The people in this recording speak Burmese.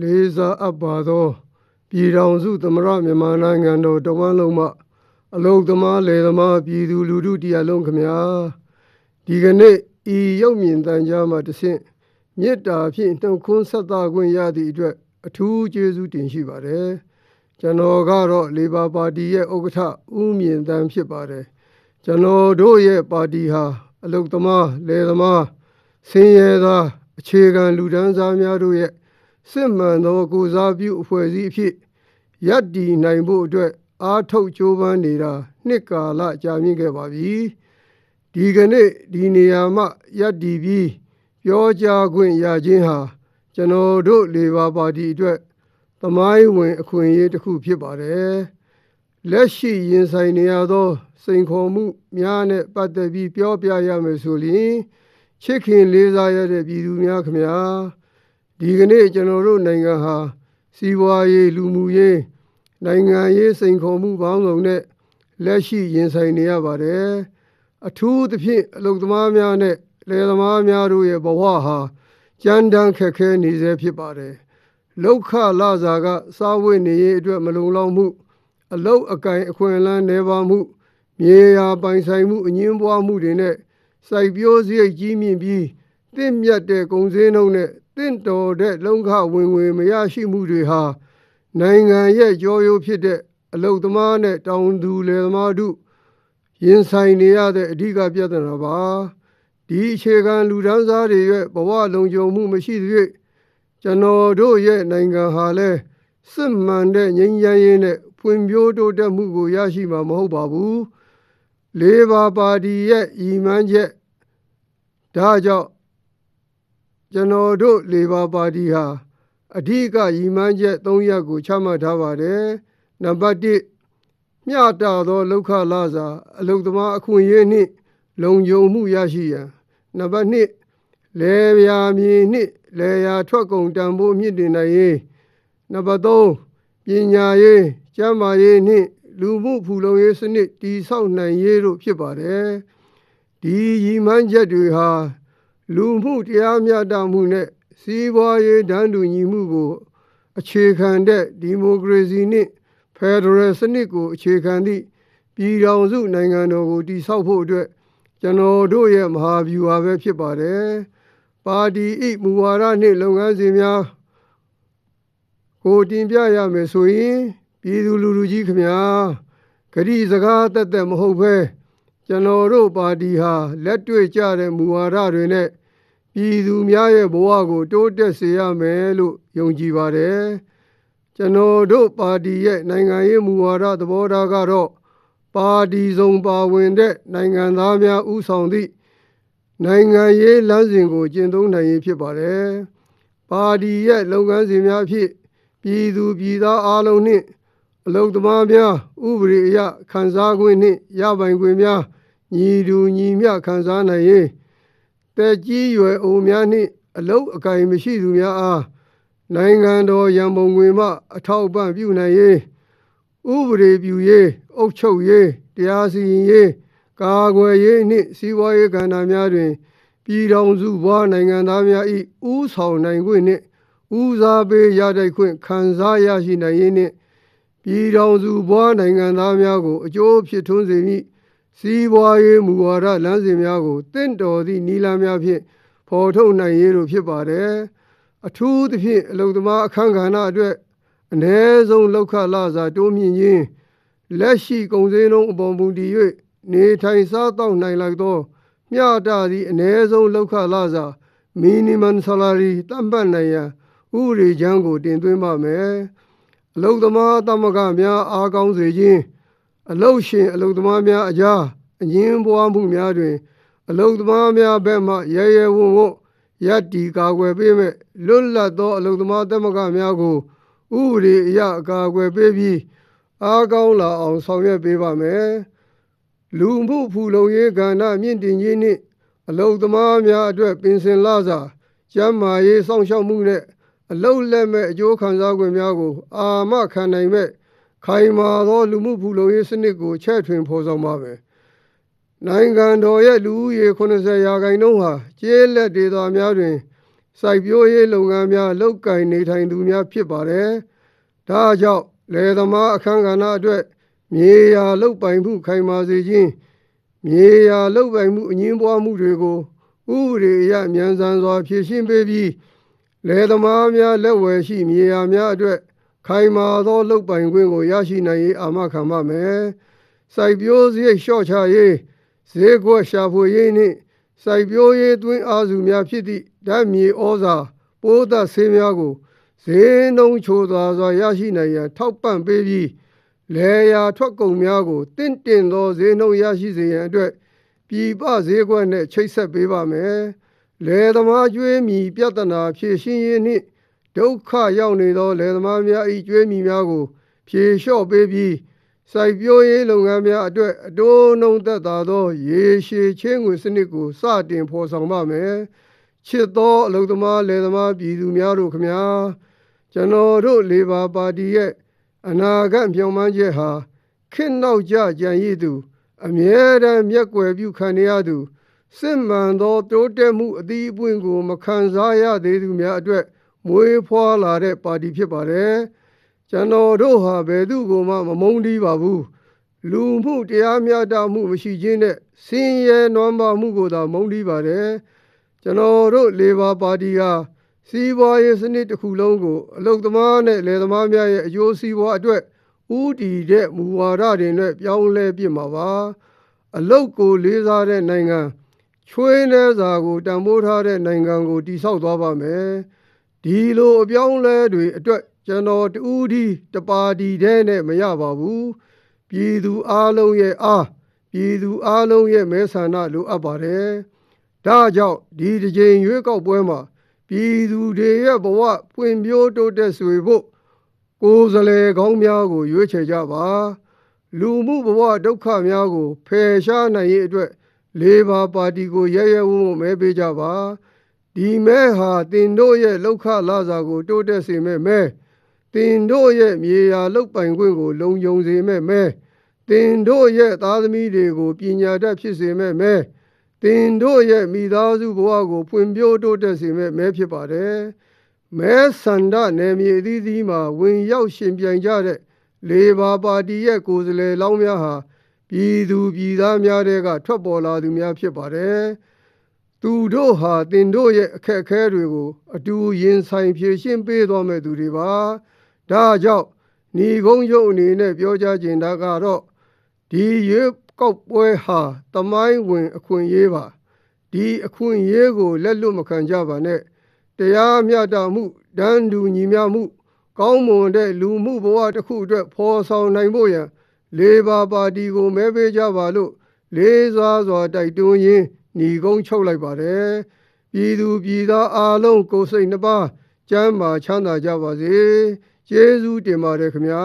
လေးစားအပ်ပါသောပြည်တော်စုသမရမြန်မာနိုင်ငံတော်တဝန်းလုံးမှအလုသမားလေသမားပြည်သူလူထုတရားလုံးခမညာဒီကနေ့ဤရုပ်မြင်တန်ကြားမှာတဆင့်မေတ္တာဖြင့်နှုတ်ခွန်းဆက်သခွင့်ရသည့်အတွက်အထူးကျေးဇူးတင်ရှိပါတယ်ကျွန်တော်ကတော့လေဘာပါတီရဲ့ဥက္ကဋ္ဌဦးမြင့်တန်းဖြစ်ပါတယ်ကျွန်တော်တို့ရဲ့ပါတီဟာအလုသမားလေသမားဆင်းရဲသားအခြေခံလူဒန်းစားများတို့ရဲ့ စစ်မှန်သောကိုစားပြုအဖွဲ့အစည်းအဖြစ်ရပ်တည်နိုင်ဖို့အတွက်အားထုတ်ကြိုးပမ်းနေတာနှစ်ကာလကြာမြင့်ခဲ့ပါပြီဒီကနေ့ဒီနေရာမှာရပ်တည်ပြီးပြောကြားခွင့်ရခြင်းဟာကျွန်တော်တို့လေဘာပါတီအတွက်သမိုင်းဝင်အခွင့်အရေးတစ်ခုဖြစ်ပါတယ်လက်ရှိရင်ဆိုင်နေရသော စိန်ခေါ်မှုများနဲ့ပတ်သက်ပြီးပြောပြရမယ်ဆိုရင်ချစ်ခင်လေးစားရတဲ့ပြည်သူများခင်ဗျာ ဒီကနေ့ကျွန်တော်တို့နိုင်ငံဟာစီးပွားရေးလူမှုရေးနိုင်ငံရေးစိန်ခေါ်မှုပေါင်းစုံနဲ့လက်ရှိရင်ဆိုင်နေရပါတယ်အထူးသဖြင့်အလုသမားများနဲ့လယ်သမားများတို့ရဲ့ဘဝဟာကြမ်းတမ်းခက်ခဲနေစေဖြစ်ပါတယ်လောက်ခလာစာကစားဝတ်နေရေးအတွက်မလုံလောက်မှု အလုတ်အကင်အခွင့်အလမ်းနေပါမှုမြေယာပိုင်ဆိုင်မှုအငင်းပွားမှုတွေနဲ့စိုက်ပျိုးစရိတ်ကြီးမြင့်ပြီးတင့်မြတ်တဲ့ကုန်စည်နှုန်းနဲ့ တင့်တော်တဲ့လုံခဝင်ငွေမရရှိမှုတွေဟာနိုင်ငံရဲ့ကြောရိုးဖြစ်တဲ့အလုတ်သမားနဲ့တောင်သူလယ်သမားတို့ရင်ဆိုင်နေရတဲ့အဓိကပြဿနာပါဒီအခြေခံလူဒန်းစားတွေရဲ့ဘဝလုံခြုံမှုမရှိသေး၍ကျွန်တော်တို့ရဲ့နိုင်ငံဟာလဲစစ်မှန်တဲ့ငြိမ်းချမ်းရေးနဲ့ဖွံ့ဖြိုးတိုးတက်မှုကိုရရှိမှာမဟုတ်ပါဘူးလေးပါပါတီရဲ့ဤမှန်းချက်ဒါကြောင့် ကျွန်တော်တို့လေဘာပါတီဟာအဓိကရည်မှန်းချက်၃ရပ်ကိုချမှတ်ထားပါတယ်နံပါတ်1မျှတသော လောက်ခလာစာ အလုသမားအခွင့်အရေးနှင့် လုံခြုံမှုရရှိရန်နံပါတ်2လေပြာမြေနှင့်လေယာထွက်ကုန်တန်ဖိုးမြင့်တင်နိုင်ရေးနံပါတ်3ပညာရေးကျန်းမာရေးနှင့် လူမှုဖူလုံရေးစနစ်တည်ဆောက်နိုင်ရေးတို့ဖြစ်ပါတယ်ဒီရည်မှန်းချက်တွေဟာ လူမှုတရားမျှတမှုနဲ့စီးပွားရေးတန်းတူညီမှုကို အခြေခံတဲ့ဒီမိုကရေစီနှင့်ဖက်ဒရယ်စနစ်ကို အခြေခံသည့်ပြည်ထောင်စုနိုင်ငံတော်ကိုတည်ဆောက်ဖို့အတွက်ကျွန်တော်တို့ရဲ့မဟာဗျူဟာပဲဖြစ်ပါတယ်။ပါတီဤမူဝါဒနှင့်လုပ်ငန်းစဉ်များကိုတင်ပြရမယ်ဆိုရင်ပြည်သူလူထုကြီးခင်ဗျာဂရိစကားတက်တက်မဟုတ်ပဲကျွန်တော်တို့ပါတီဟာလက်တွေ့ကြတဲ့မူဝါဒတွေနဲ့ ပြည်သူများရဲ့ဘဝကိုတိုးတက်စေရမယ်လို့ယုံကြည်ပါတယ်ကျွန်တော်တို့ပါတီရဲ့နိုင်ငံရေးမူဝါဒသဘောထားကတော့ပါတီစုံပါဝင်တဲ့နိုင်ငံသားများဥဆောင်သည့်နိုင်ငံရေးလမ်းစဉ်ကိုကျင့်သုံးနိုင်ရေးဖြစ်ပါတယ်ပါတီရဲ့လုပ်ငန်းစဉ်များဖြင့်ပြည်သူပြည်သားအားလုံးနှင့်အလုသမားများဥပဒေအရခံစားခွင့်နှင့်ရပိုင်ခွင့်များညီတူညီမျှခံစားနိုင်ရေး တက်ကြီးရွယ်အိုများနှင့် အလုတ်အကင်မရှိသူများအားနိုင်ငံတော်ရန်ပုံငွေမှ အထောက်အပံ့ပြုနိုင်ရေးဥပဒေပြုရေးအုပ်ချုပ်ရေးတရားစီရင်ရေးကာကွယ်ရေးနှင့်စီးပွားရေးကဏ္ဍများတွင်ပြည်ထောင်စုဘွားနိုင်ငံသားများ၏ဥဆောင်နိုင်ခွင့်နှင့်ဦးစားပေးရတဲ့ခွင့်ခံစားရရှိနိုင်ရေးနှင့်ပြည်ထောင်စုဘွားနိုင်ငံသားများကိုအကျိုးဖြစ်ထွန်းစေမည့် စီးပွားရေးမူဝါဒလမ်းစဉ်များကိုတင့်တော်သည့်နီလာများဖြင့်ဖော်ထုတ်နိုင်ရေးတို့ဖြစ်ပါတယ်အထူးသဖြင့်အလုံသမားအခမ်းကဏ္ဍအတွက်အ ਨੇ ဆုံးလောက်ခလာစာတိုးမြင့်ခြင်းလက်ရှိကုန်စည်နှုန်းအပေါ်မူတည်၍နေထိုင်စားသောက်နိုင်လိုက်သောမျှတသည့်အ ਨੇ ဆုံးလောက်ခလာစာ minimum salary တတ်မှတ်နိုင်ရန်ဥပဒေချမ်းကိုတင်သွင်းပါမယ်အလုံသမားသမဂများအားကောင်းစေခြင်း အလုတ်ရှင်အလုတ်သမားများအကြားအငင်းပွားမှုများတွင် အလုတ်သမားများဘက်မှရဲရဲဝံ့ဝံ့ရပ်တီကာကွယ်ပေးမဲ့လွတ်လပ်သော အလုတ်သမားသမဂများကိုဥပဒေအရအကာအကွယ်ပေးပြီးအားကောင်းလာအောင်ဆောင်ရွက်ပေးပါမယ်လူမှုဖူလုံရေးကဏ္ဍမြင့်တင်ခြင်းနှင့်အလုတ်သမားများအတွက်ပင်စင်လာစာကျန်းမာရေးစောင့်ရှောက်မှုနဲ့အလုတ်လက်မဲ့အကျိုးခံစား권များကို အာမခံနိုင်မဲ့ ခိုင်မာသောလူမှုဖူလုံရေးစနစ်ကိုချဲ့ထွင်ဖော်ဆောင်ပါမယ်နိုင်ငံတော်ရဲ့လူဦးရေ80ရာခိုင်နှုန်းဟာကျေးလက်ဒေသများတွင် စိုက်ပျိုးရေးလုပ်ငန်းများလုပ်ကိုင်နေထိုင်သူများဖြစ်ပါတယ်။ဒါကြောင့်လယ်သမားအခန်းကဏ္ဍအတွက်မြေယာလုပ်ပိုင်မှုခိုင်မာစေခြင်းမြေယာလုပ်ပိုင်မှုအငင်းပွားမှုတွေကိုဥပဒေအရမြန်ဆန်စွာဖြေရှင်းပေးပြီးလယ်သမားများလက်ဝယ်ရှိမြေယာများအတွက် ခိုင်မာသောလုပ်ပိုင်ခွင့်ကိုရရှိနိုင်ရေးအာမခံပါမယ်။စိုက်ပျိုးစရိတ်လျှော့ချရေးဈေးကွက်ရှာဖွေရေးနှင့်စိုက်ပျိုးရေးသွင်းအားစုများဖြစ်သည့်ဓာတ်မြေဩဇာပိုးသက်ဆေးများကိုဈေးနှုန်းချိုသာစွာရရှိနိုင်ရန်ထောက်ပံ့ပေးပြီးလေယာထွက်ကုန်များကိုတင့်တင်သောဈေးနှုန်းရရှိစေရန်အတွက်ပြည်ပဈေးကွက်နှင့်ချိတ်ဆက်ပေးပါမယ်။လယ်သမားကျွေးမြီပြဿနာဖြေရှင်းရေးနှင့် ဒုက္ခရောက်နေသောလယ်သမားများ၏ကျွေးမြီများကို ဖြေလျှော့ပေးပြီးစိုက်ပျိုးရေးလုပ်ငန်းများအတွက်အတိုးနှုံသက်သာသော ရေရှည်ချင်းငွေစနစ်ကိုစတင်ဖော်ဆောင်ပါမယ်။ချစ်သောအလုပ်သမားလယ်သမားပြည်သူများတို့ခမညာကျွန်တော်တို့လေဘာပါတီရဲ့အနာဂတ်မျှော်မှန်းချက်ဟာခေတ်နောက်ကျကြံရည်သူ အမြဲတမ်းမျက်ကွယ်ပြုခံနေရသူစစ်မှန်သောတိုးတက်မှုအသီးအပွင့်ကို မခံစားရသေးသူများအတွက် မွေးဖွားလာတဲ့ပါတီဖြစ်ပါတယ်။ကျွန်တော်တို့ဟာဘယ်သူကိုမှမမုန်းတီးပါဘူး။လူမှုတရားမျှတမှုမရှိခြင်းနဲ့စင်ရဲနွမ်းပါမှုကိုသာမုန်းတီးပါတယ်။ကျွန်တော်တို့လေဘာပါတီဟာစီးပွားရေးစနစ်တစ်ခုလုံးကိုအလုသမားနဲ့လယ်သမားများရဲ့အကျိုးစီးပွားအတွက်ဥတီတဲ့မူဝါဒတွေနဲ့ပြောင်းလဲပြစ်မှာပါ။အလုတ်ကိုလေးစားတဲ့နိုင်ငံချွေးနှဲစာကိုတံမိုးထားတဲ့နိုင်ငံကိုတည်ဆောက်သွားပါမယ်။ ဒီလိုအပြောင်းလဲတွေအတွက်ကျွန်တော်တူးဒီတပါတီတည်းနဲ့မရပါဘူး။ပြည်သူအလုံးရဲ့အားပြည်သူအလုံးရဲ့မဲဆန္ဒလိုအပ်ပါတယ်။ဒါကြောင့်ဒီတစ်ကြိမ်ရွေးကောက်ပွဲမှာပြည်သူတွေရဲ့ဘဝပွင့်ပြိုးတိုးတက်ဆွေဖို့ကိုယ်စလဲကောင်းများကို ရွေးချယ်ကြပါ လူမှုဘဝဒုက္ခများကိုဖယ်ရှားနိုင်ရေးအတွက်လေဘာပါတီကိုရဲရဲဝံ့ဝံ့မဲပေးကြပါ ဒီမဲဟာတင်တို့ရဲ့လောက်ခလာစာကို တိုးတက်စေမဲ့မဲတင်တို့ရဲ့မြေယာလောက်ပိုင်ခွင့်ကို လုံခြုံစေမဲ့မဲတင်တို့ရဲ့သားသမီးတွေကိုပညာတတ်ဖြစ်စေမဲ့မဲတင်တို့ရဲ့မိသားစုဘဝကိုဖွံ့ဖြိုးတိုးတက်စေမဲ့မဲဖြစ်ပါတယ်မဲဆန္ဒနယ်မြေအသီးသီးမှာဝင်ရောက်ရှင်ပြိုင်ကြတဲ့လေဘာပါတီရဲ့ကိုယ်စားလှယ်လောင်းများဟာပြည်သူပြည်သားများတဲ့ကထွက်ပေါ်လာသူများဖြစ်ပါတယ် သူတို့ဟာတင်တို့ရဲ့အခက်အခဲတွေကို အတူရင်ဆိုင်ဖြေရှင်းပေးသွားမဲ့သူတွေပါဒါကြောင့်ညီကုန်းရုပ်အနေနဲ့ပြောကြားခြင်းဒါကတော့ဒီရွေးကောက်ပွဲဟာတမိုင်းဝင် အခွင့်အရေးပါဒီအခွင့်အရေးကိုလက်လွတ်မခံကြပါနဲ့တရားမျှတမှုဒန်းတူညီမျှမှု ကောင်းမွန်တဲ့လူမှုဘဝတစ်ခုအတွက်ဖော်ဆောင်နိုင်ဖို့ရန်လေဘာပါတီကိုမဲပေးကြပါလို့လေးစားစွာတိုက်တွန်းရင်း ညီကုန်းချုပ်လိုက်ပါတယ်ပြည်သူပြည်သားအားလုံးကိုယ်စိတ်နှပါကျမ်းမာချမ်းသာကြပါစေကျေးဇူးတင်ပါတယ်ခင်ဗျာ